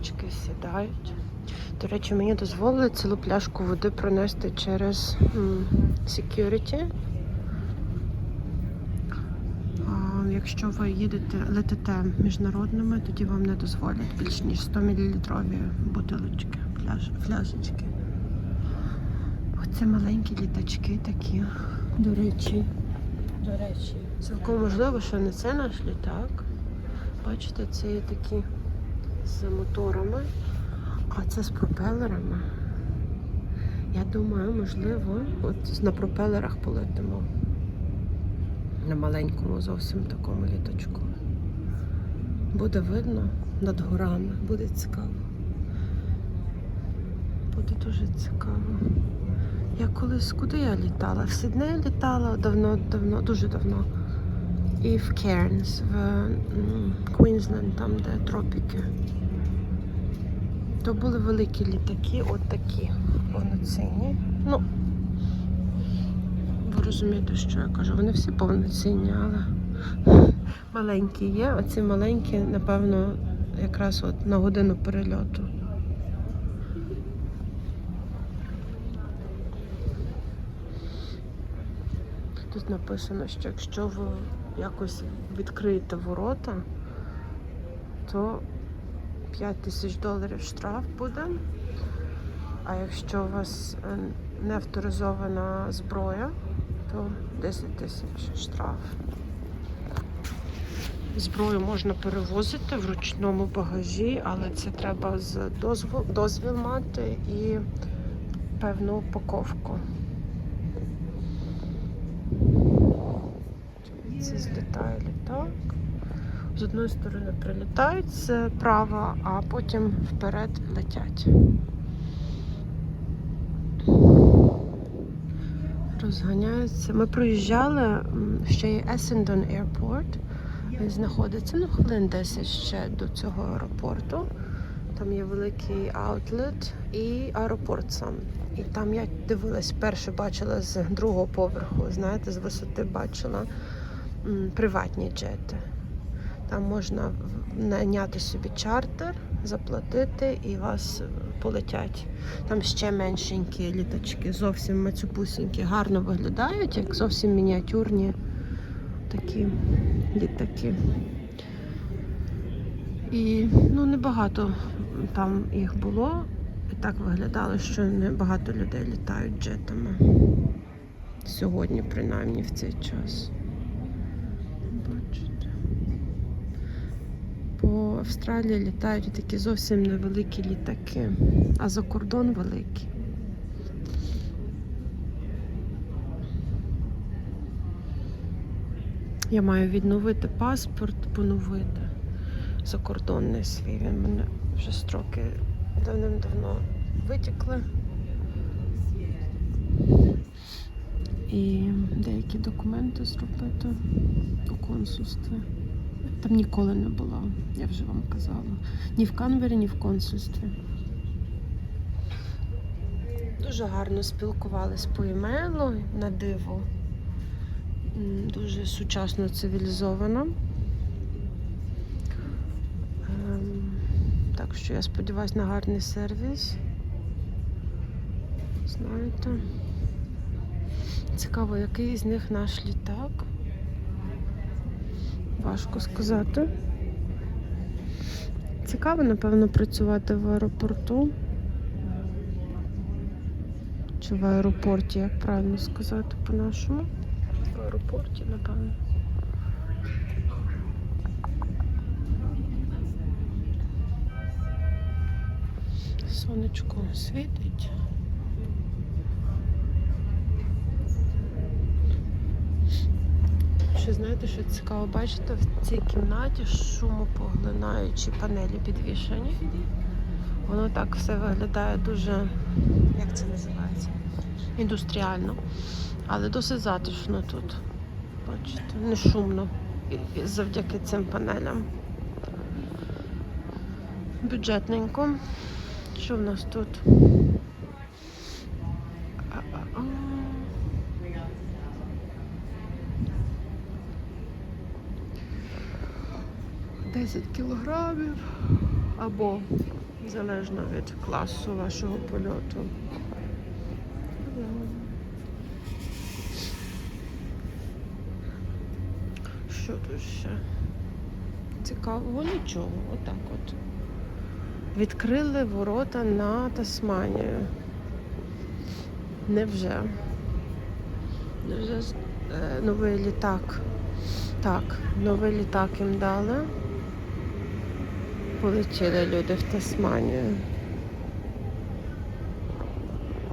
літачки сідають. До речі, мені дозволили цілу пляшку води пронести через security. А, якщо ви їдете, летите міжнародними, тоді вам не дозволять більш ніж 100 мл бутилочки, пляж, фляжечки. Оце маленькі літачки такі. До речі, до речі, цілком можливо, що не це наш літак. Бачите, це є такі з моторами, а це з пропелерами. Я думаю, можливо, от на пропелерах полетимо. На маленькому зовсім такому літачку. Буде видно над горами, буде цікаво. Буде дуже цікаво. Я колись куди я літала? В Сідней літала давно, давно, дуже давно. І в Кернс, в Квінсленд, там, де тропіки. То були великі літаки, от такі повноцінні. Ну, ви розумієте, що я кажу. Вони всі повноцінні, але маленькі є. Оці маленькі, напевно, якраз от на годину перельоту. Тут написано, що якщо ви якось відкриєте ворота, то 5 тисяч доларів штраф буде. А якщо у вас е, не авторизована зброя, то 10 тисяч штраф. Зброю можна перевозити в ручному багажі, але це треба з дозвіл, дозвіл мати і певну упаковку. Це злітає літак. З одної сторони прилітають справа, а потім вперед летять. Розганяються. Ми проїжджали, ще є Essendon Airport. Він знаходиться ну, хвилин 10 ще до цього аеропорту. Там є великий аутлет і аеропорт сам. І там я дивилась, перше бачила з другого поверху, знаєте, з висоти бачила приватні джети. Там можна найняти собі чартер, заплатити і вас полетять. Там ще меншенькі літачки, зовсім мацюпусінькі, гарно виглядають, як зовсім мініатюрні такі літаки. І ну, небагато там їх було. І так виглядало, що небагато людей літають джетами. Сьогодні, принаймні, в цей час. Бачите. По Австралії літають такі зовсім невеликі літаки, а за кордон великі. Я маю відновити паспорт, поновити закордонний свій. Він мене вже строки давним-давно витікли. І деякі документи зробити у консульстві. Там ніколи не була, я вже вам казала. Ні в Канбері, ні в консульстві. Дуже гарно спілкувались по емейлу на диво. Дуже сучасно цивілізовано. Ем, Так що я сподіваюся на гарний сервіс. Знаєте. Цікаво, який з них наш літак. Важко сказати. Цікаво, напевно, працювати в аеропорту. Чи в аеропорті, як правильно сказати по-нашому? В аеропорті, напевно. Сонечко світить. Ще знаєте, що цікаво, бачите, в цій кімнаті шумопоглинаючі панелі підвішені. Воно так все виглядає дуже, як це називається? Індустріально. Але досить затишно тут. Бачите, не шумно. Завдяки цим панелям. Бюджетненько. Що в нас тут? 10 кілограмів або Залежно від класу вашого польоту. Що тут ще? Цікавого нічого. Отак от. Відкрили ворота на Тасманію. Невже? Невже е, новий літак? Так, новий літак їм дали. Полетіли люди в Тасманію.